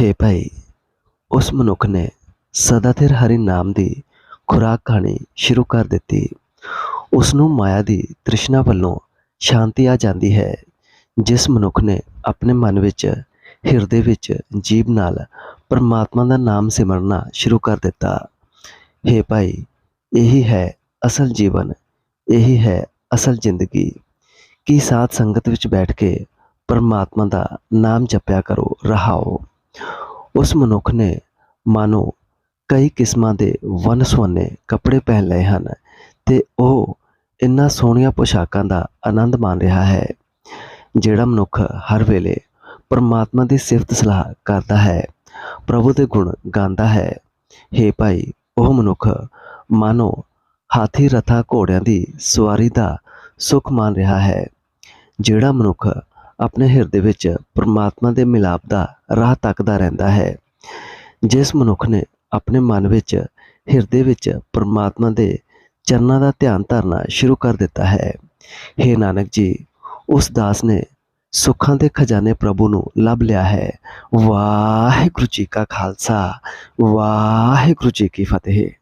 ਹੇ ਭਾਈ, ਉਸ ਮਨੁੱਖ ਨੇ ਸਦਾਤਿਰ ਹਰੀ ਨਾਮ ਦੀ ਖੁਰਾਕ ਖਾਣੀ ਸ਼ੁਰੂ ਕਰ ਦਿੱਤੀ। ਉਸ ਨੂੰ ਮਾਇਆ ਦੀ ਤ੍ਰਿਸ਼ਨਾ ਵੱਲੋਂ ਸ਼ਾਂਤੀ ਆ ਜਾਂਦੀ ਹੈ, ਜਿਸ ਮਨੁੱਖ ਨੇ ਆਪਣੇ ਮਨ ਵਿੱਚ, ਹਿਰਦੇ ਵਿੱਚ ਜੀਭ ਨਾਲ ਪਰਮਾਤਮਾ ਦਾ ਨਾਮ ਸਿਮਰਨਾ ਸ਼ੁਰੂ ਕਰ ਦਿੱਤਾ। ਹੇ ਭਾਈ, ਇਹੀ ਹੈ ਅਸਲ ਜੀਵਨ, ਇਹੀ ਹੈ ਅਸਲ ਜ਼ਿੰਦਗੀ। ਕੀ ਸਾਥ ਸੰਗਤ ਵਿੱਚ ਬੈਠ ਕੇ ਪਰਮਾਤਮਾ ਦਾ ਨਾਮ ਜਪਿਆ ਕਰੋ, ਰਹਾਓ। ਉਸ ਮਨੁੱਖ ਨੇ ਮਾਨੋ ਕਈ ਕਿਸਮਾਂ ਦੇ ਵੰਨ ਸੁਵੰਨੇ ਕੱਪੜੇ ਪਹਿਨ ਲਏ ਹਨ ਤੇ ਉਹ ਇੰਨਾ ਸੋਹਣੀਆਂ ਪੋਸ਼ਾਕਾਂ ਦਾ ਆਨੰਦ ਮਾਣ ਰਿਹਾ ਹੈ, ਜਿਹੜਾ ਮਨੁੱਖ ਹਰ ਵੇਲੇ ਪਰਮਾਤਮਾ ਦੀ ਸਿਫਤ ਸਲਾਹ ਕਰਦਾ ਹੈ, ਪ੍ਰਭੂ ਦੇ ਗੁਣ ਗਾਉਂਦਾ ਹੈ। ਹੇ ਭਾਈ, ਉਹ ਮਨੁੱਖ ਮਾਨੋ ਹਾਥੀ ਰਥਾ ਘੋੜਿਆਂ ਦੀ ਸਵਾਰੀ ਦਾ ਸੁਖ ਮਾਣ ਰਿਹਾ ਹੈ, ਜਿਹੜਾ ਮਨੁੱਖ ਆਪਣੇ ਹਿਰਦੇ ਵਿੱਚ ਪਰਮਾਤਮਾ ਦੇ ਮਿਲਾਪ ਦਾ ਰਾਹ ਤੱਕਦਾ ਰਹਿੰਦਾ ਹੈ। ਜਿਸ ਮਨੁੱਖ ਨੇ ਆਪਣੇ ਮਨ ਵਿੱਚ ਹਿਰਦੇ ਵਿੱਚ ਪਰਮਾਤਮਾ ਦੇ ਚਰਨਾਂ ਦਾ ਧਿਆਨ ਧਰਨਾ ਸ਼ੁਰੂ ਕਰ ਦਿੱਤਾ ਹੈ। हे ਨਾਨਕ ਜੀ, ਉਸ ਦਾਸ ਨੇ ਸੁੱਖਾਂ ਦੇ ਖਜ਼ਾਨੇ ਪ੍ਰਭੂ ਨੂੰ ਲੱਭ ਲਿਆ ਹੈ। ਵਾਹਿਗੁਰੂ ਜੀ ਕਾ ਖਾਲਸਾ, ਵਾਹਿਗੁਰੂ ਜੀ ਕੀ ਫਤਿਹ।